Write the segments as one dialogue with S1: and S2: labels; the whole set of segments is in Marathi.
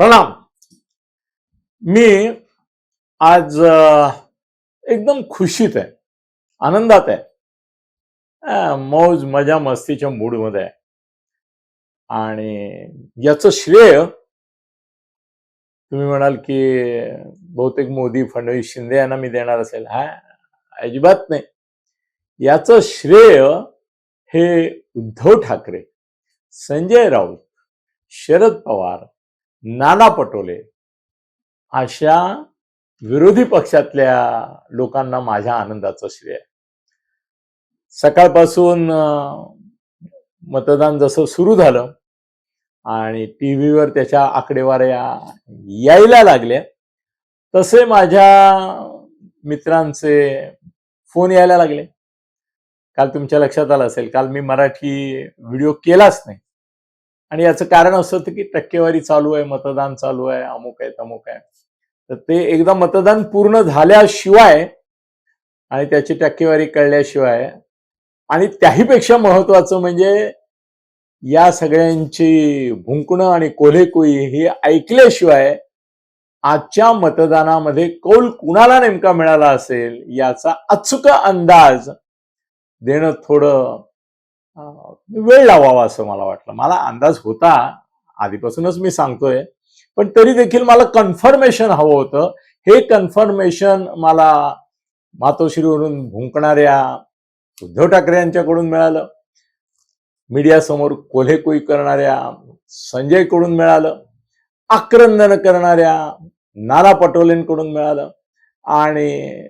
S1: प्रणाम. मी आज एकदम खुशीत आहे आनंदात आहे. मौज मजा मस्तीच्या मूडमध्ये आहे. आणि याचं श्रेय तुम्ही म्हणाल की बहुतेक मोदी फडणवीस शिंदे यांना मी देणार असेल. हा अजिबात नाही. याचं श्रेय हे उद्धव ठाकरे संजय राऊत शरद पवार नाना पटोले अशा विरोधी पक्षातल्या लोकांना माझ्या आनंदाचं श्रेय आहे. सकाळपासून मतदान जसं सुरू झालं आणि टी व्हीवर त्याच्या आकडेवाऱ्या यायला लागल्या तसे माझ्या मित्रांचे फोन यायला लागले काल तुमच्या लक्षात आलं असेल काल मी मराठी व्हिडिओ केलाच नाही आणि याचं कारण असं होतं की टक्केवारी चालू आहे मतदान चालू आहे अमुक आहे तमुक आहे तर ते एकदा मतदान पूर्ण झाल्याशिवाय आणि त्याची टक्केवारी कळल्याशिवाय आणि त्याहीपेक्षा महत्वाचं म्हणजे या सगळ्यांची भुंकणं आणि कोल्हेकुई हे ऐकल्याशिवाय आजच्या मतदानामध्ये कौल कुणाला नेमका मिळाला असेल याचा अचूक अंदाज देणं थोडं वेळ लावावा असं मला वाटलं. मला अंदाज होता आधीपासूनच मी सांगतोय पण तरी देखील मला कन्फर्मेशन हवं होतं. हे कन्फर्मेशन मला मातोश्रीवरून भुंकणाऱ्या उद्धव ठाकरे यांच्याकडून मिळालं. मीडियासमोर कोल्हेकुई करणाऱ्या संजयकडून मिळालं. आक्रंदन करणाऱ्या नाना पटोलेंकडून मिळालं. आणि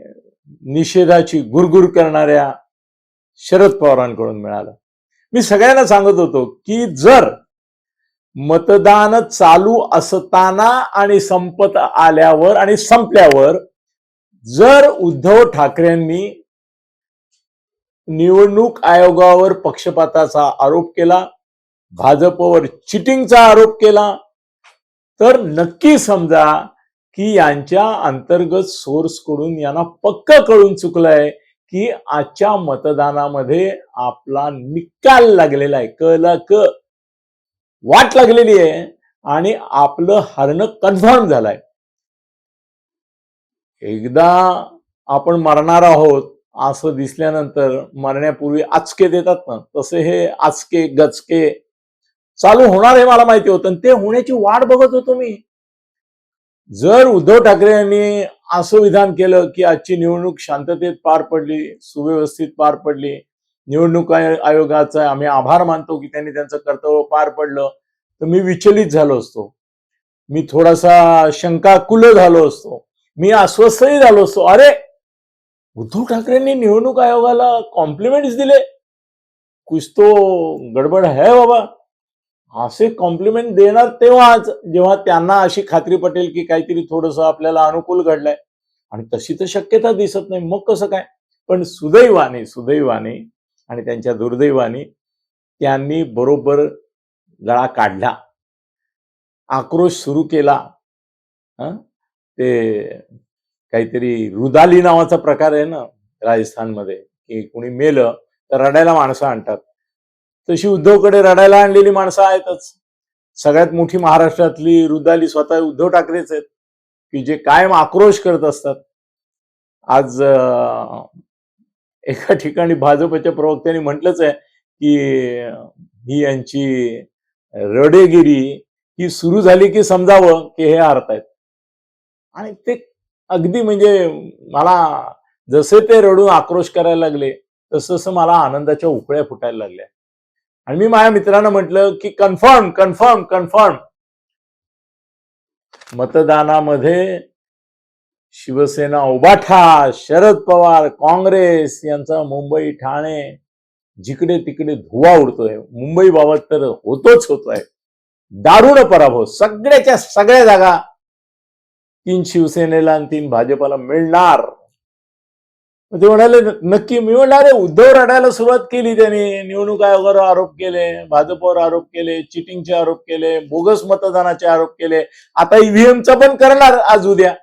S1: निषेधाची गुरगुर करणाऱ्या शरद पवारांकडून मिळालं. मी सगळ्यांना सांगत होतो की जर मतदान चालू असताना आणि संपत आल्यावर आणि संपल्यावर जर उद्धव ठाकरेंनी निवडणूक आयोगावर पक्षपाताचा आरोप केला भाजपवर चिटिंगचा आरोप केला तर नक्की समजा की यांच्या अंतर्गत सोर्सकडून यांना पक्क कळून चुकलंय की आजच्या मतदानामध्ये आपला निकाल लागलेला आहे. कला क वाट लागलेली आहे आणि आपलं हरणं कन्फर्म झालंय. एकदा आपण मरणार आहोत असं दिसल्यानंतर मरण्यापूर्वी आचके देतात ना तसे हे आचके गचके चालू होणार हे मला माहिती होतं. ते होण्याची वाट बघत होतो मी. जर उद्धव ठाकरे यांनी असं विधान केलं की आजची निवडणूक शांततेत पार पडली सुव्यवस्थित पार पडली. निवडणूक आयोगाचा आम्ही आभार मानतो की त्यांनी त्यांचं कर्तव्य पार पडलं. तर मी विचलित झालो असतो. मी थोडासा शंकाकुल झालो असतो. मी अस्वस्थही झालो असतो. अरे उद्धव ठाकरेंनी निवडणूक आयोगाला कॉम्प्लिमेंट्स दिले. कुछ तो गडबड है बाबा. असे कॉम्प्लिमेंट देणार तेव्हाच जेव्हा त्यांना अशी खात्री पटेल की काहीतरी थोडस आपल्याला अनुकूल घडलंय. आणि तशी तर शक्यता दिसत नाही. मग कसं काय? पण सुदैवाने सुदैवाने आणि त्यांच्या दुर्दैवाने त्यांनी बरोबर गळा काढला. आक्रोश सुरू केला. ते काहीतरी रुदाली नावाचा प्रकार आहे ना राजस्थानमध्ये की कुणी मेलं तर रडायला माणसं आणतात. तशी उद्धवकडे रडायला आणलेली माणसं आहेतच. सगळ्यात मोठी महाराष्ट्रातली रुदाली स्वतः उद्धव ठाकरेच आहेत की जे कायम आक्रोश करत असतात. आज एका ठिकाणी भाजपच्या प्रवक्त्यांनी म्हटलंच आहे की ही यांची रडेगिरी ही सुरू झाली की समजावं की हे हरतायत आणि ते अगदी म्हणजे मला जसे ते रडून आक्रोश करायला लागले तसं तसं मला आनंदाच्या उकळ्या फुटायला लागल्या. आणि मी माझ्या मित्रांना म्हटलं की कन्फर्म कन्फर्म कन्फर्म मतदानामध्ये शिवसेना उबाठा शरद पवार काँग्रेस यांचा मुंबई ठाणे जिकडे तिकडे धुवा उडतोय. मुंबई बाबत तर होतोच होतोय. दारुण पराभव. सगळ्याच्या सगळ्या जागा तीन शिवसेनेला आणि तीन भाजपाला मिळणार. ते म्हणाले नक्की मी म्हणलं अरे उद्धव रडायला सुरुवात केली त्यांनी. निवडणूक आयोगावर आरोप केले भाजपवर आरोप केले चिटिंगचे आरोप केले बोगस मतदानाचे आरोप केले. आता ईव्हीएमचा पण करणार आज उद्या.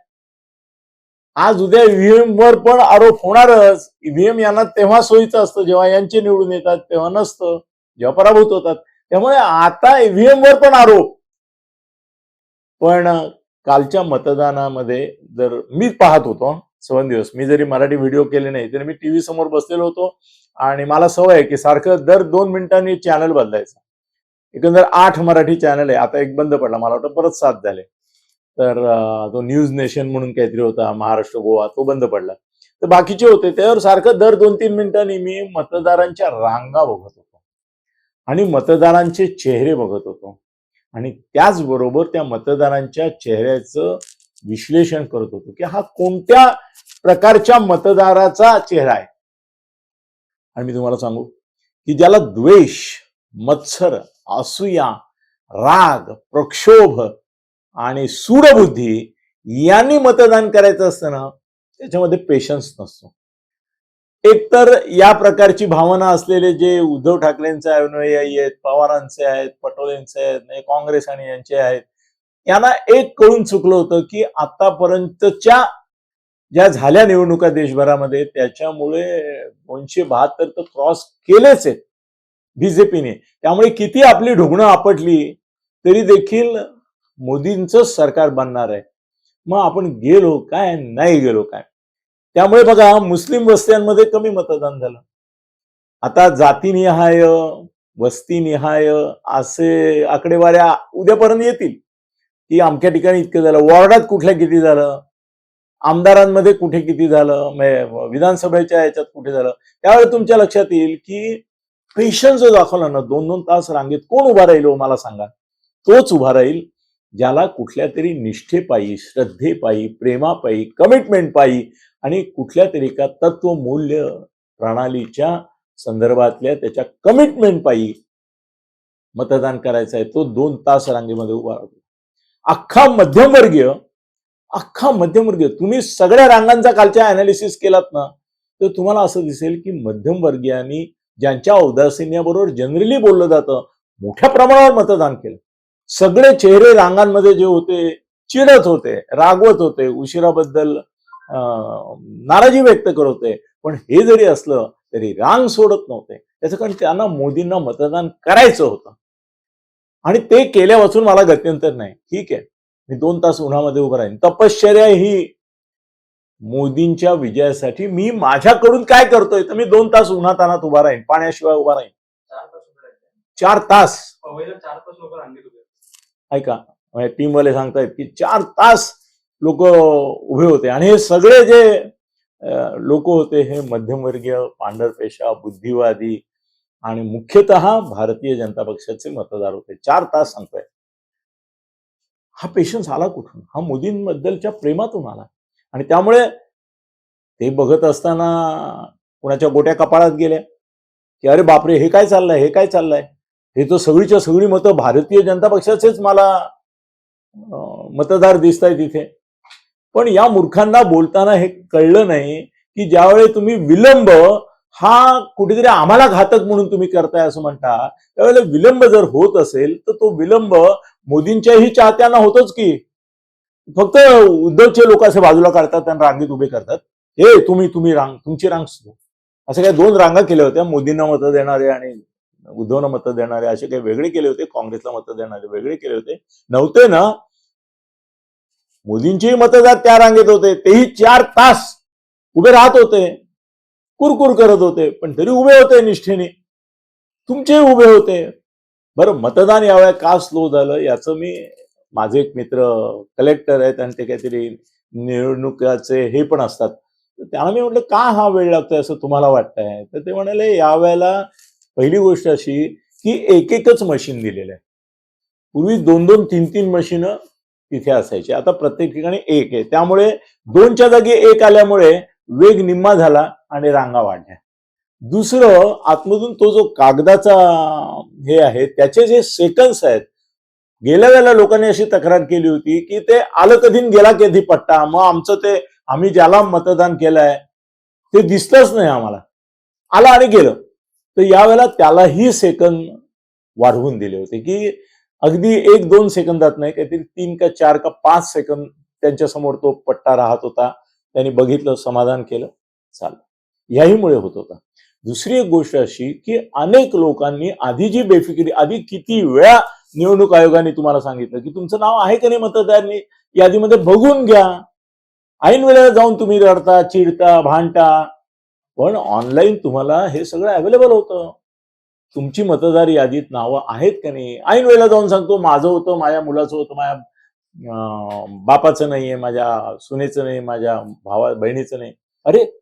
S1: आज उद्या ईव्हीएम वर पण आरोप होणारच. ईव्हीएम यांना तेव्हा सोयीचं असतं जेव्हा यांचे निवडून येतात तेव्हा नसतं जेव्हा पराभूत होतात. त्यामुळे आता ईव्हीएम वर पण आरोप. पण कालच्या मतदानामध्ये जर मी पाहत होतो दिवस. मी जरी मराठी व्हिडिओ केले नाही तरी मी टीव्ही समोर बसलेलो होतो आणि मला सवय आहे की सारखं दर दोन मिनिटांनी चॅनल बदलायचं. एकंदर आठ मराठी चॅनल आहे. आता एक बंद पडला. मला वाटतं परत सात झाले. तर तो न्यूज नेशन म्हणून काहीतरी होता महाराष्ट्र गोवा तो बंद पडला. तर बाकीचे होते त्यावर सारखं दर दोन तीन मिनिटांनी मी मतदारांच्या रांगा बघत होतो. आणि मतदारांचे चेहरे बघत होतो. आणि त्याचबरोबर त्या मतदारांच्या चेहऱ्याचं विश्लेषण करत होतो की हा कोणत्या प्रकारच्या मतदाराचा चेहरा आहे? आणि मी तुम्हाला सांगू की ज्याला द्वेष मत्सर असूया राग प्रक्षोभ आणि सूडबुद्धी यांनी मतदान करायचं असतं ना त्याच्यामध्ये पेशन्स नसतो. एकतर या प्रकारची भावना असलेले जे उद्धव ठाकरेंचे अनुयायी आहेत पवारांचे आहेत पटोलेंचे आहेत नाही काँग्रेस आणि यांचे आहेत यांना एक कळून चुकलं होतं की आतापर्यंतच्या ज्या झाल्या निवडणुका देशभरामध्ये त्याच्यामुळे दोनशे बहात्तर तर क्रॉस केलेच आहेत बीजेपीने त्यामुळे किती आपली ढुगणं आपटली तरी देखील मोदींचं सरकार बनणार आहे. मग आपण गेलो काय नाही गेलो काय? त्यामुळे बघा मुस्लिम वस्त्यांमध्ये कमी मतदान झालं. आता जातीनिहाय वस्तीनिहाय असे आकडेवाऱ्या उद्यापर्यंत येतील. की अमक्या ठिकाणी इतकं झालं. वॉर्डात कुठल्या किती झालं? आमदारांमध्ये कुठे किती झालं? म्हणजे विधानसभेच्या याच्यात कुठे झालं? त्यावेळी तुमच्या लक्षात येईल की पेशन्स जो दाखवला ना दोन दोन तास रांगेत कोण उभा राहील हो मला सांगा. तोच उभा राहील ज्याला कुठल्या तरी निष्ठेपायी श्रद्धेपायी प्रेमापायी कमिटमेंट पायी आणि कुठल्या तरी एका तत्व मूल्य प्रणालीच्या संदर्भातल्या त्याच्या कमिटमेंट पायी मतदान करायचं आहे. तो दोन तास रांगेमध्ये उभा राहतो. अख्खा मध्यमवर्गीय अख्खा मध्यमवर्गीय तुम्ही सगळ्या रांगांचा कालच्या अनालिसिस केलात ना तर तुम्हाला असं दिसेल की मध्यमवर्गीयांनी ज्यांच्या उदासीन्याबरोबर जनरली बोललं जातं मोठ्या प्रमाणावर मतदान केलं. सगळे चेहरे रांगांमध्ये जे होते चिडत होते रागवत होते उशिराबद्दल अं, नाराजी व्यक्त करत होते. पण हे जरी असलं तरी रांग सोडत नव्हते. त्याचं कारण त्यांना मोदींना मतदान करायचं होतं. आणि ते केल्यापासून मला गत्यंतर नाही. ठीक आहे. मी दोन तास उन्हामध्ये उभं राहीन. तपश्चर्या ही मोदींच्या विजयासाठी मी माझ्याकडून काय करतोय? तर मी दोन तास उन्हात अनात उभा राहीन. पाण्याशिवाय उभा राहीन.
S2: चार तास होते.
S1: ऐका. टीमवाले सांगतायत की चार तास लोक उभे होते. आणि हे सगळे जे लोक होते हे मध्यमवर्गीय पांढरपेशा बुद्धिवादी आणि मुख्यतः भारतीय जनता पक्षाचे मतदार होते. चार तास सांगतोय. हा पेशन्स आला कुठून? हा मोदींबद्दलच्या प्रेमातून आला. आणि त्यामुळे ते बघत असताना कुणाच्या गोट्या कपाळात गेल्या. की अरे बापरे हे काय चाललंय? हे काय चाललंय? हे तर सगळीच्या सगळी मतं भारतीय जनता पक्षाचेच मला मतदार दिसत आहेत तिथे पण या मूर्खांना बोलताना हे कळलं नाही की ज्यावेळी तुम्ही विलंब हा कुठेतरी आम्हाला घातक म्हणून तुम्ही करताय असं म्हणता त्यावेळेला विलंब जर होत असेल तर तो विलंब मोदींच्याही चाहत्यांना होतोच की. फक्त उद्धवचे लोक असे बाजूला काढतात त्यांना रांगेत उभे करतात. हे तुम्ही तुम्ही रांग तुमची रांग सुरू. असे काही दोन रांगा केल्या होत्या मोदींना मतं देणारे आणि उद्धवना मतं देणारे असे काही वेगळे केले होते काँग्रेसला मतं देणारे वेगळे केले होते. नव्हते ना. मोदींचेही मतदार त्या रांगेत होते तेही चार तास उभे राहत होते. कुरकुर करत होते पण तरी उभे होते निष्ठेने. तुमचे उभे होते. बरं मतदान यावेळेला का स्लो झालं याचं मी माझे एक मित्र कलेक्टर आहेत आणि ते काहीतरी निवडणुकाचे हे पण असतात. त्याला त्यांना मी म्हटलं का हा वेळ लागतोय असं तुम्हाला वाटतंय? तर ते म्हणाले यावेळेला पहिली गोष्ट अशी की एक एकच मशीन दिलेलं आहे. पूर्वी दोन दोन तीन तीन मशीन तिथे असायची. आता प्रत्येक ठिकाणी एक आहे. त्यामुळे दोनच्या जागी एक आल्यामुळे वेग निम्मा झाला. आणि रांगा वाढल्या. दुसरं आतमधून तो जो कागदाचा हे आहे त्याचे जे सेकंड्स आहेत गेल्या वेळेला लोकांनी अशी तक्रार केली होती की ते आलं कधी गेला कधी पट्टा? मग आमचं ते आम्ही ज्याला मतदान केलंय ते दिसलंच नाही आम्हाला. आलं आणि गेलं. तर यावेळेला त्यालाही सेकंद वाढवून दिले होते की अगदी एक दोन सेकंदात नाही काहीतरी तीन का चार का पाच सेकंद त्यांच्यासमोर तो पट्टा राहत होता. त्यांनी बघितलं समाधान केलं चाललं. याहीमुळे होत होता. दुसरी एक गोष्ट अशी की अनेक लोकांनी आधी जी बेफिकिरी आधी किती वेळा निवडणूक आयोगाने तुम्हाला सांगितलं की तुमचं नाव आहे का नाही मतदार यादीमध्ये बघून घ्या. ऐन वेळेला जाऊन तुम्ही रडता चिडता भांडता. पण ऑनलाईन तुम्हाला हे सगळं अवेलेबल होतं. तुमची मतदार यादीत नावं आहेत का नाही? ऐन वेळेला जाऊन सांगतो माझं होतं माझ्या मुलाचं होतं माझ्या अं, बापाचं नाहीये माझ्या सुनेचं नाही माझ्या भावा बहिणीचं नाही. अरे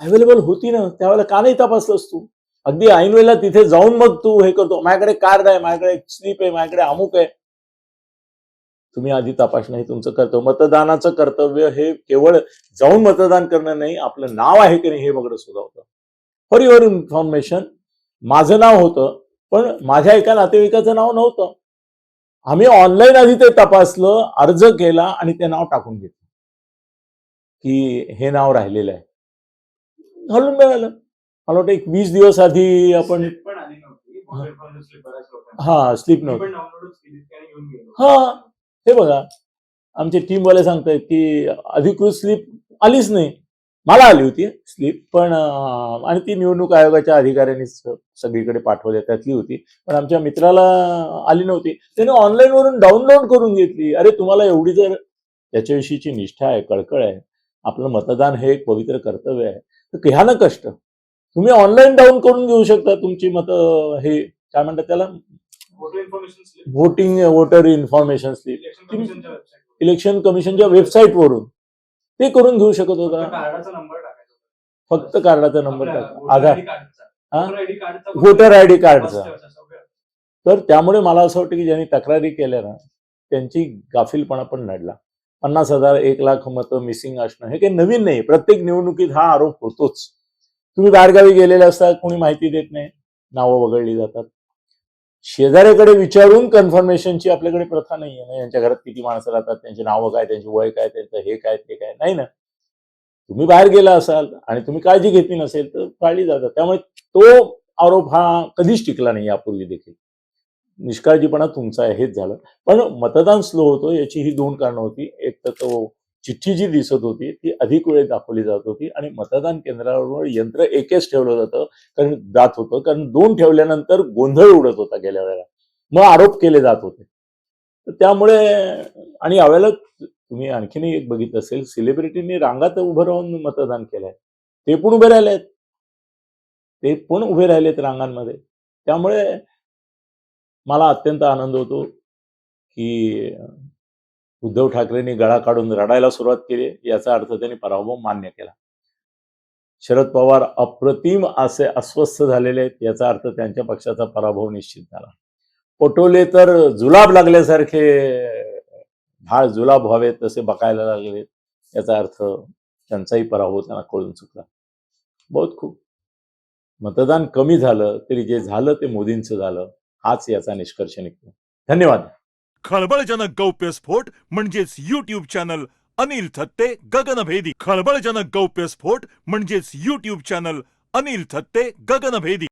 S1: अवेलेबल होती ना त्यावेळेला का नाही तपासलंस तू? अगदी ऐन वेळेला तिथे जाऊन मग तू हे करतो. माझ्याकडे कार्ड आहे माझ्याकडे स्लिप आहे माझ्याकडे अमुक आहे. तुम्ही आधी तपासणं हे तुमचं कर्तव्य. मतदानाचं कर्तव्य हे केवळ जाऊन मतदान करणं नाही आपलं नाव आहे की नाही हे बघणं सुद्धा होतं फॉर युअर इन्फॉर्मेशन माझं नाव होतं पण माझ्या एका नातेवाईकाचं नाव नव्हतं. आम्ही ऑनलाईन आधी ते तपासलं अर्ज केला आणि ते नाव टाकून घेतलं. की हे नाव राहिलेलं आहे. घालून मिळालं. मला वाटतं एक वीस दिवस आधी आपण. हा. स्लिप नव्हतं. हा हे बघा. आमचे टीमवाले सांगतायत की अधिकृत स्लिप आलीच नाही. मला आली होती स्लिप पण आणि ती निवडणूक आयोगाच्या अधिकाऱ्यांनीच सगळीकडे पाठवली त्यातली होती. पण आमच्या मित्राला आली नव्हती. त्याने ऑनलाईन वरून डाउनलोड करून घेतली. अरे तुम्हाला एवढी जर त्याच्याविषयीची निष्ठा आहे कळकळ आहे. आपलं मतदान हे एक पवित्र कर्तव्य आहे. तर घ्या ना कष्ट. तुम्ही ऑनलाईन डाऊन करून घेऊ शकता तुमची मत हे काय म्हणतात त्याला? Voting voter information slip
S2: election कमिशनच्या वेबसाईट
S1: वरून. ते करून घेऊ शकत होता. फक्त कार्डाचा नंबर टाका. आधार. हा? व्होटर आय डी
S2: first
S1: कार्डचा. तर त्यामुळे मला असं वाटतं की ज्यांनी तक्रारी केल्या ना त्यांची गाफीलपणा पण नडला. पन्नास हजार एक लाख मतं मिसिंग असणं हे काही नवीन नाही. प्रत्येक निवडणुकीत हा आरोप होतोच. तुम्ही बाहेरगावी गेलेले असता कोणी माहिती देत नाही. नावं वगळली जातात. शेजाऱ्याकडे विचारून कन्फर्मेशनची आपल्याकडे प्रथा नाही आहे ना. यांच्या घरात किती माणसं राहतात त्यांची नावं काय त्यांची वय काय त्यांचं हे काय ते काय नाही ना. तुम्ही बाहेर गेला असाल आणि तुम्ही काळजी घेतली नसेल तर पाळली जातात. त्यामुळे तो आरोप हा कधीच टिकला नाही यापूर्वी देखील. निष्काळजीपणा तुमचा हेच झालं. पण मतदान स्लो होतो याची ही दोन कारणं होती. एक तर तो चिठ्ठी जी दिसत होती ती अधिक वेळ दाखवली जात होती आणि मतदान केंद्रावर यंत्र एकेच ठेवलं जातं कारण जात होतं. कारण दोन ठेवल्यानंतर गोंधळ उडत होता गेल्या वेळेला. मग आरोप केले जात होते. तर त्यामुळे आणि यावेळेला तुम्ही आणखीनही एक बघितलं असेल सेलिब्रिटींनी रांगात उभं राहून मतदान केलंय. ते पण उभे राहिलेत. ते पण उभे राहिलेत रांगांमध्ये. त्यामुळे मला अत्यंत आनंद होतो की उद्धव ठाकरेंनी गळा काढून रडायला सुरुवात केली. याचा अर्थ त्यांनी पराभव मान्य केला. शरद पवार अप्रतिम असे अस्वस्थ झालेले आहेत याचा अर्थ त्यांच्या पक्षाचा पराभव निश्चित झाला. पटोले तर जुलाब लागल्यासारखे ढाळ जुलाब व्हावेत तसे बकायला लागले. याचा अर्थ त्यांचाही पराभव त्यांना कळून चुकला. बहुत खूप. मतदान कमी झालं तरी जे झालं ते मोदींचं झालं. हाच याचा निष्कर्ष निघतो. धन्यवाद.
S3: खळबळजनक गौप्यस्फोट म्हणजेच युट्यूब चॅनल अनिल थत्ते गगनभेदी खळबळजनक गौप्यस्फोट म्हणजेच युट्यूब चॅनल अनिल थत्ते गगनभेदी